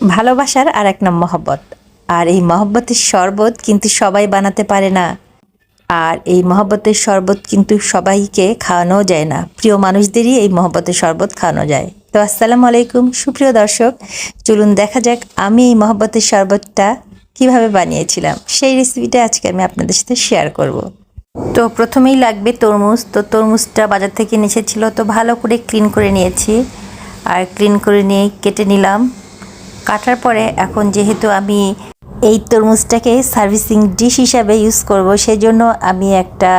ভালোবাসার আর এক নাম মহব্বত। আর এই মহব্বতের শরবত কিন্তু সবাই বানাতে পারে না। আর এই মহব্বতের শরবত কিন্তু সবাইকে খাওয়ানো যায় না। প্রিয় মানুষদেরই এই মহব্বতের শরবত খাওয়ানো যায়। তো আসসালামু আলাইকুম, সুপ্রিয় দর্শক। চলুন দেখা যাক আমি এই মহব্বতের শরবতটা কীভাবে বানিয়েছিলাম। সেই রেসিপিটা আজকে আমি আপনাদের সাথে শেয়ার করব। তো প্রথমেই লাগবে তরমুজ। তো তরমুজটা বাজার থেকে নিয়েছিল তো ভালো করে ক্লিন করে নিয়েছি। আর ক্লিন করে নিয়ে কেটে নিলাম। কাটার পরে এখন যেহেতু আমি এই তরমুজটাকে সার্ভিসিং ডিশ হিসাবে ইউজ করব, সেজন্য আমি একটা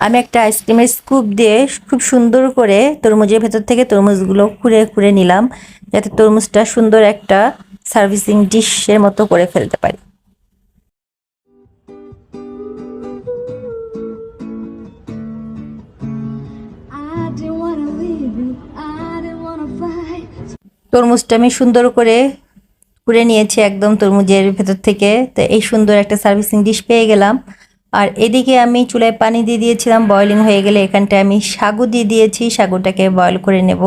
আমি একটা আইসক্রিমের স্কুপ দিয়ে খুব সুন্দর করে তরমুজের ভেতর থেকে তরমুজগুলো খুঁড়ে খুঁড়ে নিলাম, যাতে তরমুজটা সুন্দর একটা সার্ভিসিং ডিশের মতো করে ফেলতে পারি। তরমুজটা আমি সুন্দর করে কুড়ে নিয়েছি একদম তরমুজের ভেতর থেকে। তো এই সুন্দর একটা সার্ভিসিং ডিশ পেয়ে গেলাম। আর এদিকে আমি চুলায় পানি দিয়ে দিয়েছিলাম বয়লিং হয়ে গেলে এখানটায় আমি সাগু দিয়ে দিয়েছি। সাগুটাকে বয়ল করে নেব।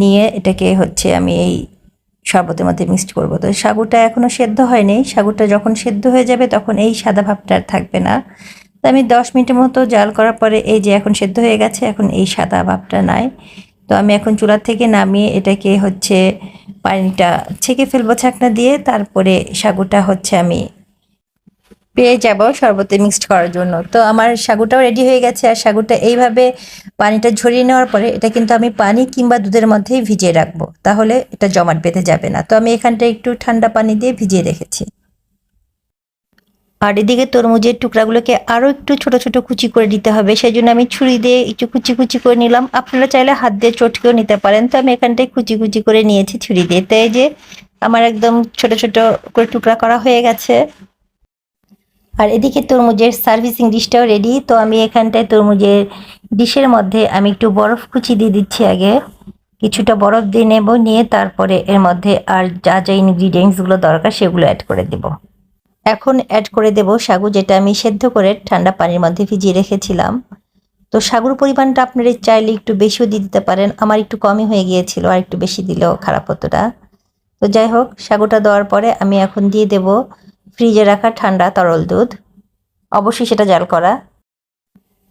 নিয়ে এটাকে হচ্ছে আমি এই শরবতের মধ্যে মিক্সড করব। তো সাগুটা এখনও সেদ্ধ হয়নি। সাগুটা যখন সেদ্ধ হয়ে যাবে তখন এই সাদা ভাবটা আর থাকবে না। তো আমি দশ মিনিটের মতো জাল করার পরে এই যে এখন সেদ্ধ হয়ে গেছে, এখন এই সাদা ভাবটা নাই। তো আমি এখন চুলা থেকে নামিয়ে এটাকে হচ্ছে পানিটা ছেঁকে ফেলব ছাকনা দিয়ে, তারপরে সাগুটা হচ্ছে আমি পেয়ে যাব শরবতে মিক্সড করার জন্য। তো আমার সাগুটাও রেডি হয়ে গেছে, আর সাগুটা এইভাবে পানিটা ঝরিয়ে নেওয়ার পরে এটা কিন্তু আমি পানি কিংবা দুধের মধ্যেই ভিজিয়ে রাখব। তাহলে এটা জমাট বেঁধে যাবে না। তো আমি এখানটা একটু ঠান্ডা পানি দিয়ে ভিজিয়ে রেখেছি। আর এদিকে তরমুজের টুকরাগুলোকে আরও একটু ছোট ছোট কুচি করে দিতে হবে সেই জন্য আমি ছুরি দিয়ে একটু কুচি কুচি করে নিলাম। আপনারা চাইলে হাত দিয়ে চটকেও নিতে পারেন। তো আমি এখানটায় কুচি কুচি করে নিয়েছি ছুরি দিয়ে। তো এই যে আমার একদম ছোট ছোট করে টুকরা করা হয়ে গেছে। আর এদিকে তরমুজের সার্ভিসিং ডিশটাও রেডি। তো আমি এখানটায় তরমুজের ডিশের মধ্যে আমি একটু বরফ কুচি দিয়ে দিচ্ছি আগে। কিছুটা বরফ দিয়ে নেব, নিয়ে তারপরে এর মধ্যে আর যা যা ইনগ্রিডিয়েন্টসগুলো দরকার সেগুলো অ্যাড করে দেবো। এখন অ্যাড করে দেব সাগু, যেটা আমি সেদ্ধ করে ঠান্ডা পানির মধ্যে ভিজিয়ে রেখেছিলাম। তো সাগুর পরিমাণটা আপনারা চাইলে একটু বেশিও দিয়ে দিতে পারেন। আমার একটু কমই হয়ে গিয়েছিল, আর একটু বেশি দিলেও খারাপ হতো না তো যাই হোক, সাগুটা দেওয়ার পরে আমি এখন দিয়ে দেব ফ্রিজে রাখা ঠান্ডা তরল দুধ। অবশ্যই সেটা জাল করা।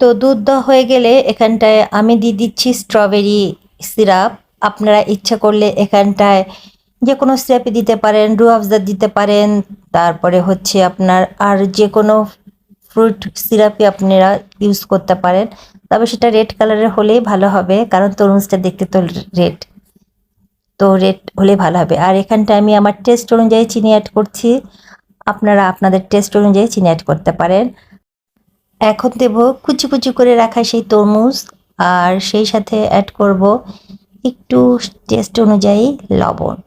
তো দুধ দেওয়া হয়ে গেলে এখানটায় আমি দিয়ে দিচ্ছি স্ট্রবেরি সিরাপ আপনারা ইচ্ছা করলে এখানটায় যে কোনো সিরাপি দিতে পারেন রুয়াফজা দিতে পারেন, তারপরে হচ্ছে আপনার আর যে কোনো ফ্রুট সিরাপি আপনারা ইউজ করতে পারেন। তবে সেটা রেড কালারের হলেই ভালো হবে, কারণ তরমুজটা দেখতে তো রেড তো রেড হলে ভালো হবে। আর এখানটা আমি আমার টেস্ট অনুযায়ী চিনি অ্যাড করছি। আপনারা আপনাদের টেস্ট অনুযায়ী চিনি অ্যাড করতে পারেন। এখন দেব কুচি কুচি করে রাখা সেই তরমুজ, আর সেই সাথে অ্যাড করব একটু টেস্ট অনুযায়ী লবণ।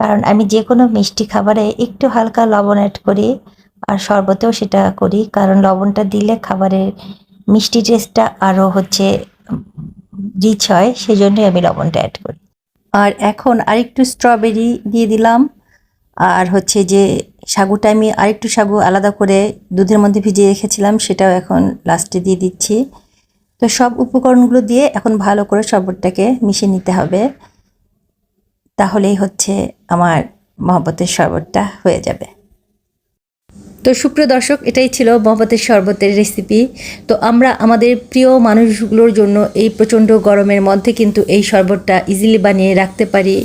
কারণ আমি যে কোনো মিষ্টি খাবারে একটু হালকা লবণ অ্যাড করি আর শরবতেও সেটা করি। কারণ লবণটা দিলে খাবারের মিষ্টি টেস্টটা আরও হচ্ছে রিচ হয় সেই জন্যই আমি লবণটা অ্যাড করি। আর এখন আরেকটু স্ট্রবেরি দিয়ে দিলাম। আর হচ্ছে যে সাগুটা আমি আরেকটু সাগু আলাদা করে দুধের মধ্যে ভিজিয়ে রেখেছিলাম, সেটাও এখন লাস্টে দিয়ে দিচ্ছি। তো সব উপকরণগুলো দিয়ে এখন ভালো করে শরবতটাকে মিশিয়ে নিতে হবে। তাহলেই হচ্ছে আমার মহব্বতের শরবতটা হয়ে যাবে। তো সুপ্রিয় দর্শক, এটাই ছিল মহব্বতের শরবতের রেসিপি তো আমরা আমাদের প্রিয় মানুষগুলোর জন্য এই প্রচণ্ড গরমের মধ্যে কিন্তু এই শরবতটা ইজিলি বানিয়ে রাখতে পারি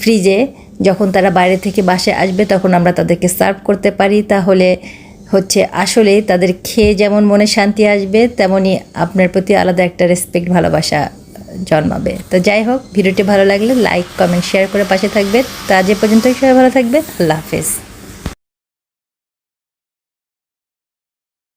ফ্রিজে যখন তারা বাইরে থেকে বাসে আসবে, তখন আমরা তাদেরকে সার্ভ করতে পারি। তাহলে হচ্ছে আসলে তাদের খেয়ে যেমন মনে শান্তি আসবে তেমনই আপনার প্রতি আলাদা একটা রেসপেক্ট ভালোবাসা জন্মাবে। তো যাই হোক, ভিডিওটি ভালো লাগলে লাইক কমেন্ট শেয়ার করে পাশে থাকবেন। তো আজ পর্যন্তই সবাই ভালো থাকবে আল্লাহ হাফেজ।